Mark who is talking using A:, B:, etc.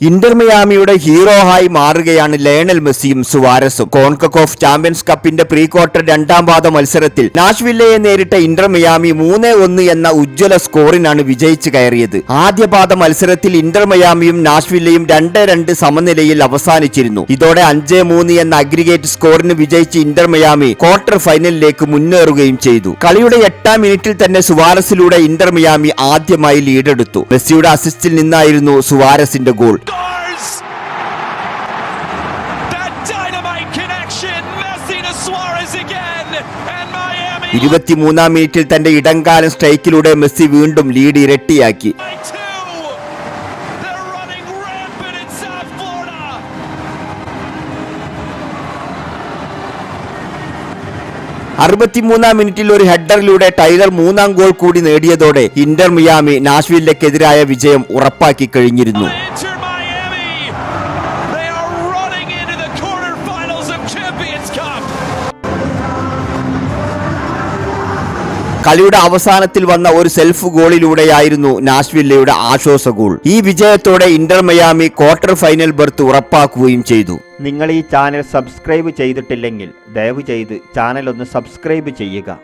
A: Inter മിയാമിയുടെ ആയി മാറുകയാണ് Lionel മെസ്സിയും സുവാരസും. കോൺകക്കോഫ് ചാമ്പ്യൻസ് കപ്പിന്റെ പ്രീ ക്വാർട്ടർ രണ്ടാം പാദ മത്സരത്തിൽ നാഷ്വില്ലയെ നേരിട്ട ഇന്റർമിയാമി മൂന്ന് ഒന്ന് എന്ന ഉജ്ജ്വല സ്കോറിനാണ് വിജയിച്ചു കയറിയത്. ആദ്യ പാദ മത്സരത്തിൽ ഇന്റർ മിയാമിയും നാഷ്വില്ലയും രണ്ട് രണ്ട് സമനിലയിൽ അവസാനിച്ചിരുന്നു. ഇതോടെ അഞ്ച് മൂന്ന് എന്ന അഗ്രിഗേറ്റ് സ്കോറിന് വിജയിച്ച് ഇന്റർ മിയാമി ക്വാർട്ടർ ഫൈനലിലേക്ക് മുന്നേറുകയും ചെയ്തു. കളിയുടെ എട്ടാം മിനിറ്റിൽ തന്നെ സുവാരസിലൂടെ ഇന്റർ മിയാമി ആദ്യമായി ലീഡെടുത്തു. മെസ്സിയുടെ അസിസ്റ്റിൽ നിന്നായിരുന്നു സുവാരസിന്റെ ഗോൾ. ഇരുപത്തിമൂന്നാം മിനിറ്റിൽ തന്റെ ഇടംകാലം സ്ട്രൈക്കിലൂടെ മെസ്സി വീണ്ടും ലീഡ് ഇരട്ടിയാക്കി. അറുപത്തിമൂന്നാം മിനിറ്റിൽ ഒരു ഹെഡറിലൂടെ ടൈലർ മൂന്നാം ഗോൾ കൂടി നേടിയതോടെ ഇന്റർ മിയാമി നാഷ്വില്ലക്കെതിരായ വിജയം ഉറപ്പാക്കി കഴിഞ്ഞിരുന്നു കളിയുടെ അവസാനത്തിൽ വന്ന ഒരു സെൽഫ് ഗോളിലൂടെയായിരുന്നു നാഷ്വില്ലയുടെ ആശ്വാസ ഗോൾ ഈ വിജയത്തോടെ Inter Miami quarter final berth ഉറപ്പാക്കുകയും ചെയ്തു. നിങ്ങൾ ഈ ചാനൽ സബ്സ്ക്രൈബ് ചെയ്തിട്ടില്ലെങ്കിൽ ദയവ് ചെയ്ത് ചാനൽ ഒന്ന് സബ്സ്ക്രൈബ് ചെയ്യുക.